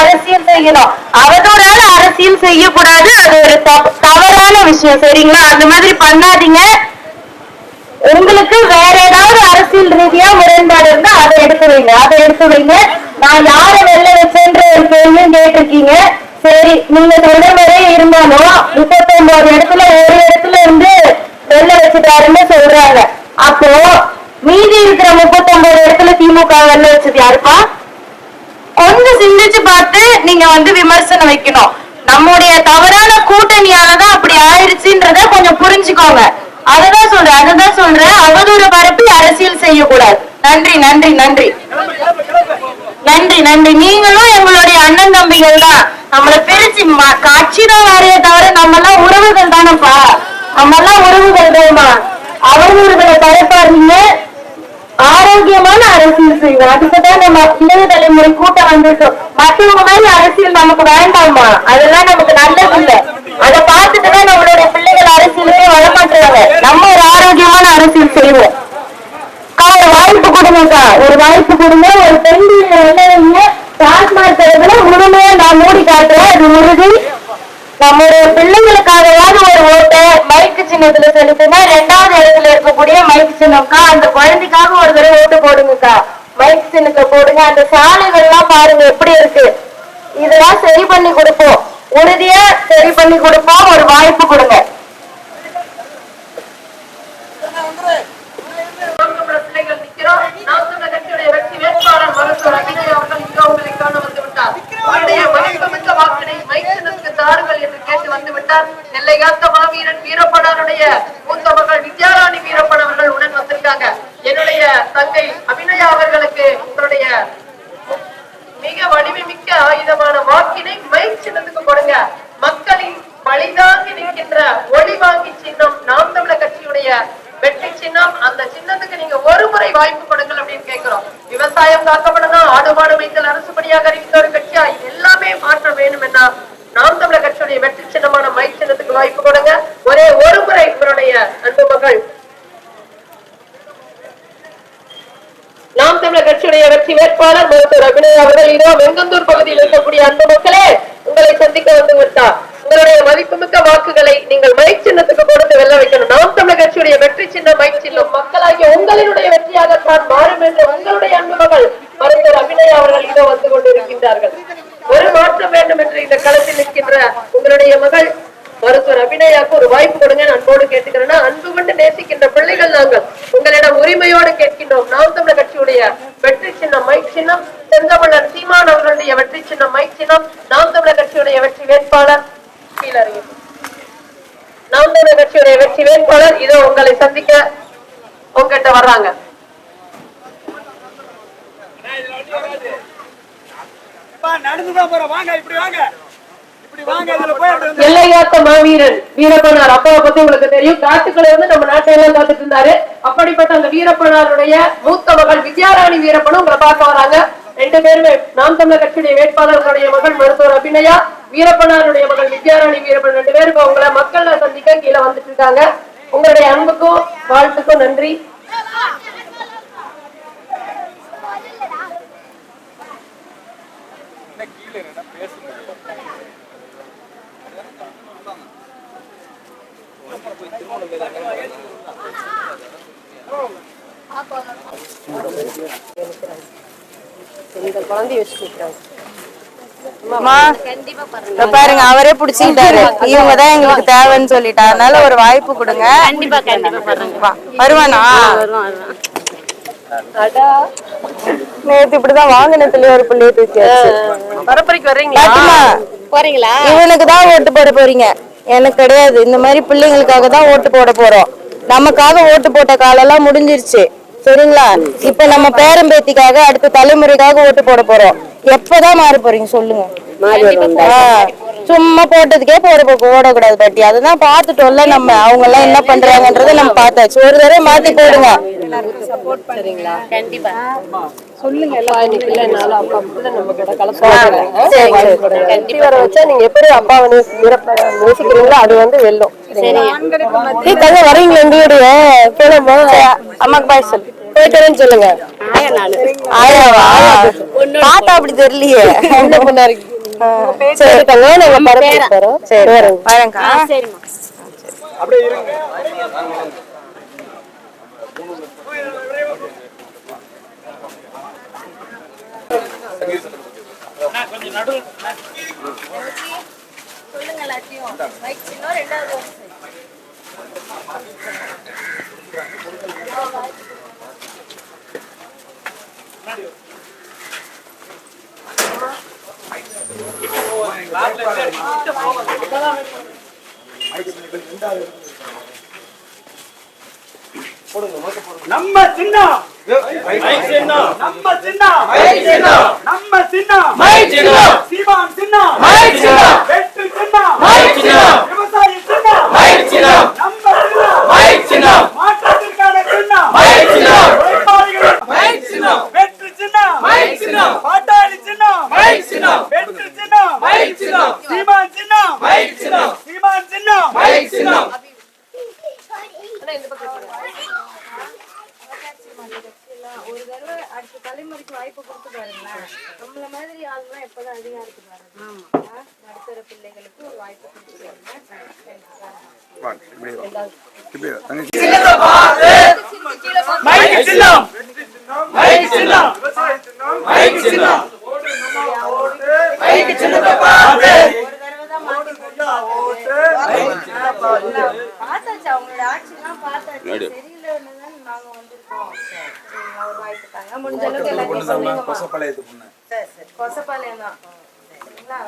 அரசியல் செய்யணும். அவதூறால அரசியல் செய்யக்கூடாது. அது ஒரு தவறான விஷயம். சரிங்களா? அந்த மாதிரி பண்ணாதீங்க. உங்களுக்கு வேற ஏதாவது அரசியல் ரீதியா முரண்பாடு இருந்தா அதை எடுத்து வைங்க. அதை எடுத்து வைங்க. நான் யார வெளில வச்சேன்ற ஒரு கேள்வியும் கேட்டிருக்கீங்க. சரி நீங்க சொல்ற மாதிரியே இருந்தாலும் முப்பத்தி ஒன்பது இடத்துல ஒரு இடத்துல இருந்து வெளில வச்சுட்டாருன்னு சொல்றாங்க. அப்போ மீதி இருக்கிற முப்பத்தி ஒன்பது இடத்துல திமுக வெளில வச்சது யாருப்பா? கொஞ்சம் சிந்திச்சு பார்த்து நீங்க வந்து விமர்சனம் வைக்கணும். நம்முடைய தவறான கூட்டணியாலதான் அப்படி ஆயிடுச்சுன்றத கொஞ்சம் புரிஞ்சுக்கோங்க. அததான் சொல்றேன் அததான் சொல்றேன். அவதூறு பரப்பி அரசியல் செய்யக்கூடாது. நன்றி நன்றி நன்றி. நன்றி நன்றி. நீங்களும் எங்களுடைய அண்ணன் தம்பிகள் தான் நம்மள பிரிச்சு ம- கட்சி தான் வேறைய தவிர நம்ம எல்லாம் உறவுகள் தானப்பா. நம்ம எல்லாம் உறவுகள் தான்மா அவதூறுகளை பரப்பாருங்க ஆரோக்கியமான அரசியல் செய்வோம் அதுக்குதான் நம்ம இளைய தலைமுறை கூட்டம் வந்திருக்கோம் மற்றவங்க மாதிரி அரசியல் நமக்கு வேண்டாமா? அதெல்லாம் நமக்கு நல்லது இல்ல அதை பார்த்துட்டு தான் நம்மளுடைய பிள்ளைகள் அரசியலுக்கே வரமாட்டாங்க நம்ம ஒரு ஆரோக்கியமான அரசியல் செய்வோம். ஒரு வாய்ப்பு கொடுங்கக்கா ஒரு வாய்ப்பு கொடுங்க. ஒரு பெண் என்ன டாஸ்மாக் தரத்துல முழுமையா நான் மூடி காட்டுறேன். அது உறுதி. நம்முடைய பிள்ளைங்களுக்காகவாவது ஒரு ஓட்டை மைக்கு சின்னத்துல செலுத்தினா ரெண்டாவது இடத்துல இருக்கக்கூடிய மைக்கு சின்னம்க்கா அந்த குழந்தை போட்டு போடுங்கக்கா. மைக் சின்னுக்கு போடுங்க. அந்த சாலைகள் எல்லாம் பாருங்க எப்படி இருக்கு. இதெல்லாம் சரி பண்ணி கொடுப்போம். உறுதியா சரி பண்ணி கொடுப்போம். ஒரு வாய்ப்பு கொடுங்க பிள்ளைகள் நிக்கிறோம் நாம் தமிழர் கட்சியுடைய வெற்றி வேட்பாளர் மருத்துவர் அபிநய் அவர்கள் இங்கு உங்களை காண வந்து விட்டார் அவருடைய மதிப்புமிக்க வாக்கினை மைசனத்துக்கு தாருங்கள் என்று கேட்டு வந்து விட்டார் நெல்லை காத்த மாவீரன் வீரப்பனாருடைய மூத்த மகள் வித்யாராணி வீரப்பன் அவர்கள் உடன் வந்திருக்காங்க என்னுடைய தங்கை அபிநயா அவர்களுக்கு உங்களுடைய மிக வலிமை மிக்க ஆயுதமான வாக்கினை மைக் சின்னத்துக்கு கொடுங்க. மக்களின் வழிதாங்கி நிற்கின்ற ஒளி வாங்கி சின்னம் நாம் தமிழர் கட்சியுடைய வெற்றி சின்னம். அந்த சின்னத்துக்கு நீங்க ஒரு முறை வாய்ப்பு கொடுங்கள் அப்படின்னு கேட்கிறோம். விவசாயம் காக்கப்படணும் ஆடு மாடு வைத்தல் அரசுபடியாக அறிவித்த ஒரு கட்சியா? எல்லாமே மாற்றம் வேணும் என்ன நாம் தமிழர் கட்சியுடைய வெற்றி சின்னமான மைக் சின்னத்துக்கு வாய்ப்பு கொடுங்க. ஒரே ஒரு முறை உங்களுடைய அன்பு மகள் நாம் தமிழர் கட்சியுடைய வெற்றி வேட்பாளர் மருத்துவர் அபிநய அவர்கள். இதோ வெங்கந்தூர் பகுதியில் இருக்கக்கூடிய அந்த மக்களே உங்களை சந்திக்க வந்து விட்டார் உங்களுடைய மதிப்புமிக்க வாக்குகளை நீங்கள் மைக் சின்னத்துக்கு கொடுத்து வெல்ல வைக்கணும். நாம் தமிழக கட்சியுடைய வெற்றி சின்னம் மைக் சின்னம். மக்களாகிய உங்களினுடைய வெற்றியாகத்தான் மாறும் என்று உங்களுடைய அன்பு மகள் மருத்துவர் அபிநய அவர்கள் இதோ வந்து கொண்டிருக்கின்றார்கள். ஒரு மாற்றம் வேண்டும் என்று இந்த களத்தில் நிற்கின்ற உங்களுடைய மகள் மருத்துவர் அபிநயாக்கு ஒரு வாய்ப்பு கொடுங்க. அன்போடு கேட்டுக்கிறேன்னா அன்பு கொண்டு நேசிக்கின்ற பிள்ளைகள் நாங்கள் உங்களிடம் உரிமையோடு கேட்கின்றோம். நாம் தமிழக சின்னம் மைக் சின்னம் செந்தமிழர் சீமான் அவர்களுடைய வெற்றி சின்னம் மைக் சின்னம் நாம் தமிழர் கட்சியுடைய வெற்றி வேட்பாளர் கீழறியும். நாம் தமிழர் கட்சியுடைய வெற்றி வேட்பாளர் இதோ உங்களை சந்திக்க உங்ககிட்ட வர்றாங்க. நடந்துதான் வாங்க இப்படி வாங்க. வந்து எல்லையாத்த மாவீரன் வீரப்பனார். அப்பாவை பத்தி உங்களுக்கு தெரியும். காட்டுக்குள்ள இருந்து நம்ம நாட்டை எல்லாம் காத்துட்டு இருந்தாரு. அப்படிப்பட்ட அந்த வீரப்பனாருடைய மூத்த மகள் வித்யாராணி வீரப்பனும் உங்களை பார்க்க வராங்க. ரெண்டு பேருமே நாம் தமிழர் கட்சியுடைய வேட்பாளர்களுடைய மகள் மருத்துவர் அபிநயா வீரப்பனாருடைய மகள் வித்யாராணி வீரப்பன் ரெண்டு பேரும் உங்களை மக்கள் சந்திக்க கீழே வந்துட்டு இருக்காங்க. உங்களுடைய அன்புக்கும் வாழ்த்துக்கும் நன்றி. இந்த குழந்தைய வச்சுட்டு அம்மா, இதோ பாருங்க. அவரே புடிச்சுக்கிட்டாரு. இவங்க தான் எங்களுக்கு தேவைன்னு சொல்லிட்டா அதனால ஒரு வாய்ப்பு கொடுங்க. கண்டிப்பா கண்டிப்பா வருவானா? நேத்து இப்படிதான் வாங்கினத்துல ஒரு பிள்ளைய தூக்கியாச்சு. பரப்புரைக்கு வர்றீங்களா? போறீங்களா? இவனுக்கு தான் ஓட்டு போட போறீங்க. எனக்கு கிடையாது. இந்த மாதிரி பிள்ளைங்களுக்காக தான் ஓட்டு போட போறோம். நமக்காக ஓட்டு போட்ட காலம்லாம் முடிஞ்சிருச்சு. சரிங்களா? இப்ப நம்ம பேரன் பேத்திக்காக அடுத்த தலைமுறைக்காக ஓட்டு போட போறோம். எப்பதான் மாற போறீங்க சொல்லுங்க. சும்மா போட்டதுக்கே போட போடக்கூடாது பாட்டி. அதுதான் பாத்துட்டோம்ல நம்ம. அவங்க எல்லாம் என்ன பண்றாங்கன்றதை நம்ம பார்த்தாச்சு. ஒரு தடவை மாத்தி போடுங்க. சரி, சரி. கட்டி வர வச்சா நீங்க எப்படி அப்பாவை நேசிக்கிறீங்களோ அது வந்து வெல்லும். ஏய், தங்க வரீங்களா எங்க வீடு போலாமா அம்மாக்கு பாய் சொல்லு. போயிட்டு சொல்லுங்க. ஆயாவா? அப்படி தெரியலையே. என்ன சரி இருக்காங்க. நாங்க பரப்பு போறோம். சரி அப்படியே இருங்க. சொல்லுங்க எல்லாத்தையும். மைக் சின்ன நம்ம சின்னம். நம்ம சின்னம். நம்ம சின்னம். சீமான் சின்னம். வெட்டு சின்னம். விவசாயி சின்னம் நம்ம சின்னம் மாற்றத்திற்கான சின்னம் உழைப்பாளிகளின் வெற்று சின்னம் பாட்டாளி சின்னம் வெற்று சின்னம் சீமான் சின்னம் சீமான் சின்னம் அடுத்த தலைமுறைக்கு வாய்ப்பு கொடுத்து பாருங்களேன். நம்மள மாதிரி ஆளுலாம் எப்பதான் அதிகாரத்துக்கு வர்றது நடுத்தர பிள்ளைகளுக்கு ஒரு வாய்ப்பு கொடுத்து மைக் சின்னம். மைக் சின்னம். மைக் சின்னம் மைக் சின்னத்தை பாரு பார்த்தாச்சு அவங்களோட ஆட்சிலாம் பார்த்தாச்சு சரியில்லைன்னு தான் நாங்க வந்திருக்கோம் சரிங்களா, முடிஞ்ச அளவுக்கு எல்லாத்தையும் சொல்லுங்கம்மா சரி சரி. கொசப்பாளையம் தான். சரிங்களா?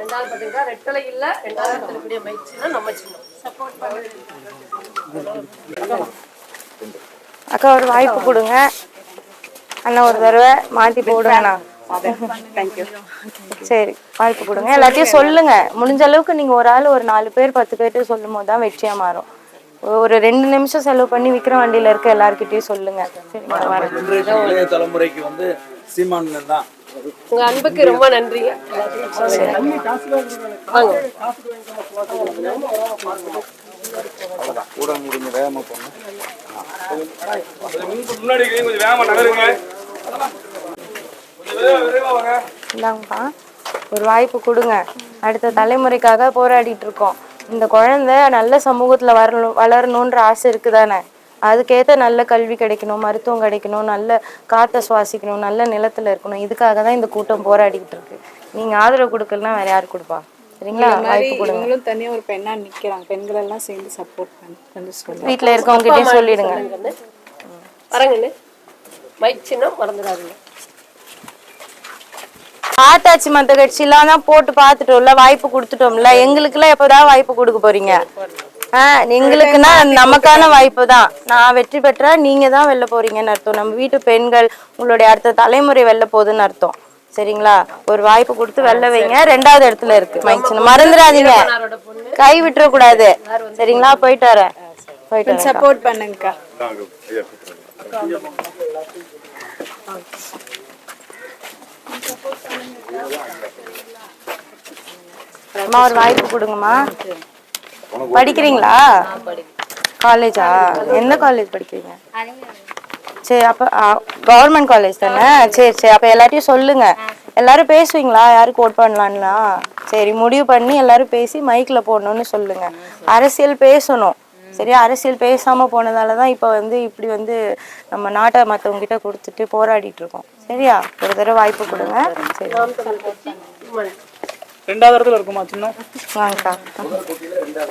ரெண்டாவது பாத்தீங்கன்னா ரெட்டலை இல்ல ரெண்டாவது இருக்கக்கூடிய மயிற்சினா நம்ம சின்னம். சப்போர்ட் பண்ணுறது அக்கா ஒரு வாய்ப்பு கொடுங்க. அண்ணா ஒரு தடவை மாத்தி போடுங்கண்ணா சரி வாய்ப்பு கொடுங்க. எல்லாத்தையும் சொல்லுங்க. முடிஞ்ச அளவுக்கு நீங்க ஒரு ஆள் ஒரு நாலு பேர் பத்து பேர்ட்டு சொல்லும் போது தான் வெற்றியா மாறும். ஒரு ரெண்டு நிமிஷம் செலவு பண்ணி விக்கிற வண்டியில இருக்க எல்லார்கிட்டயும் சொல்லுங்க. இளைய தலைமுறைக்கு வந்து சீமான் தான். உங்க அன்புக்கு ரொம்ப நன்றி. வாங்க. கூட முடிஞ்ச வேகமா போகணும் முன்னாடி கொஞ்சம் வேகமா நகருங்க கொஞ்சம் விரைவா விரைவா வாங்க இந்தாங்கப்பா. ஒரு வாய்ப்பு கொடுங்க. அடுத்த தலைமுறைக்காக போராடிட்டு இருக்கோம். இந்த குழந்தை நல்ல சமூகத்துல வரணும் வளரணுன்ற ஆசை இருக்குதானே? அதுக்கேத்த நல்ல கல்வி கிடைக்கணும் மருத்துவம் கிடைக்கணும் நல்ல காற்றை சுவாசிக்கணும் நல்ல நிலத்துல இருக்கணும். இதுக்காக தான் இந்த கூட்டம் போராடிட்டு இருக்கு. நீங்க ஆதரவு கொடுக்கலன்னா வேற யாரு கொடுப்பா? சரிங்களா? வாய்ப்பு கொடுங்க. இவங்களும் தனியா ஒரு பெண்ணா நிக்கிறாங்க. பெண்கள் எல்லாம் சேர்ந்து சப்போர்ட் பண்ணி கொஞ்சம் வீட்டுல இருக்கவங்க கிட்டயும் சொல்லிடுங்க. வரங்கண்ணு. மைக் சின்னம் மறந்துடாதீங்க. ஆட்டாச்சி மத்த கட்சியெல்லாம் தான் போட்டு பார்த்துட்டோம்ல வாய்ப்பு கொடுத்துட்டோம்ல. எங்களுக்குலாம் எப்போதான் வாய்ப்பு கொடுக்க போறீங்க? ஆஹ் எங்களுக்குன்னா நமக்கான வாய்ப்பு தான். நான் வெற்றி பெற்றா நீங்க தான் வெல்ல போறீங்கன்னு அர்த்தம். நம்ம வீட்டு பெண்கள் உங்களுடைய அடுத்த தலைமுறை வெல்ல போகுதுன்னு அர்த்தம். சரிங்களா? ஒரு வாய்ப்பு கொடுத்து வெல்ல வைங்க. ரெண்டாவது இடத்துல இருக்கு. மைக்ஸ் மறந்துடாதீங்க. கை விட்டுற கூடாது சரிங்களா? போயிட்டு வரேன். போயிட்டு வரேன். சப்போர்ட் பண்ணுங்கக்கா. அம்மா ஒரு வாய்ப்பு கொடுங்கம்மா. படிக்கிறீங்களா? காலேஜா? எந்த காலேஜ் படிக்கிறீங்க? சரி அப்போ கவர்மெண்ட் காலேஜ் தானே? சரி சரி அப்போ எல்லாத்தையும் சொல்லுங்க. எல்லாரும் பேசுவீங்களா? யாரும் கோட் பண்ணலான்னா? சரி முடிவு பண்ணி எல்லாரும் பேசி மைக்கில் போடணும்னு சொல்லுங்க. அரசியல் பேசணும். சரியா அரசியல் பேசாமல் போனதால தான் இப்போ வந்து இப்படி வந்து நம்ம நாட்டை மற்றவங்க கிட்ட கொடுத்துட்டு போராடிட்டு இருக்கோம். சரியா? ஒரு தடவை வாய்ப்பு கொடுங்க. சரி. ரெண்டாவது இடத்துல இருக்குமா சின்ன? வாங்கக்கா.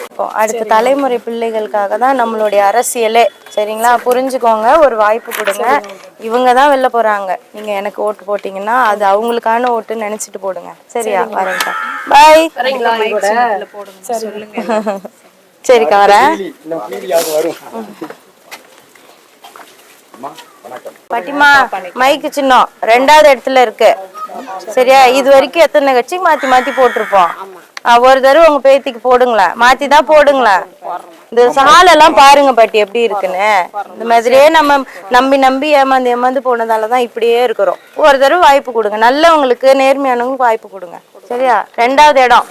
இப்போ அடுத்த தலைமுறை பிள்ளைகளுக்காக தான் நம்மளுடைய அரசியலே. சரிங்களா? புரிஞ்சுக்கோங்க. ஒரு வாய்ப்பு கொடுங்க. இவங்க தான் வெளில போறாங்க. நீங்க எனக்கு ஓட்டு போட்டீங்கன்னா அது அவங்களுக்கான ஓட்டுன்னு நினைச்சிட்டு போடுங்க. சரியா? வரேன்க்கா. பாய்? சரிக்கா வரேன். பட்டிமா மைக்கு சின்னம். ரெண்டாவது இடத்துல இருக்கு. சரியா? இது வரைக்கும் எத்தனை கட்சி மாத்தி மாத்தி போட்டிருப்போம். ஒரு தடவை உங்க பேத்திக்கு போடுங்களேன். மாத்தி தான் போடுங்களேன். இந்த சாலெல்லாம் பாருங்க பாட்டி எப்படி இருக்குன்னு. இந்த மாதிரியே நம்ம நம்பி நம்பி ஏமாந்து ஏமாந்து போனதாலதான் இப்படியே இருக்கிறோம். ஒரு தடவை வாய்ப்பு கொடுங்க. நல்லவங்களுக்கு நேர்மையானவங்களுக்கு வாய்ப்பு கொடுங்க. சரியா? ரெண்டாவது இடம்.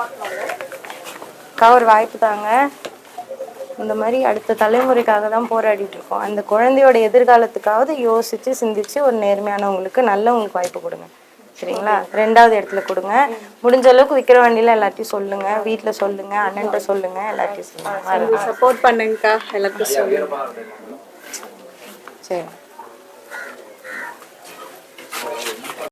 அக்கா ஒரு வாய்ப்பு தாங்க இந்த மாதிரி அடுத்த தலைமுறைக்காக தான் போராடிட்டு இருக்கோம். அந்த குழந்தையோட எதிர்காலத்துக்காவது யோசிச்சு சிந்திச்சு ஒரு நேர்மையானவங்களுக்கு நல்லவங்களுக்கு வாய்ப்பு கொடுங்க. சரிங்களா? ரெண்டாவது இடத்துல கொடுங்க. முடிஞ்ச அளவுக்கு விக்கிற வண்டியில எல்லாத்தையும் சொல்லுங்க. வீட்ல சொல்லுங்க. அண்ணன்ட்ட சொல்லுங்க. எல்லாத்தையும் சொல்லுங்க. சப்போர்ட் பண்ணுங்கக்கா. எல்லாருக்கும் சொல்லுங்க. சரி.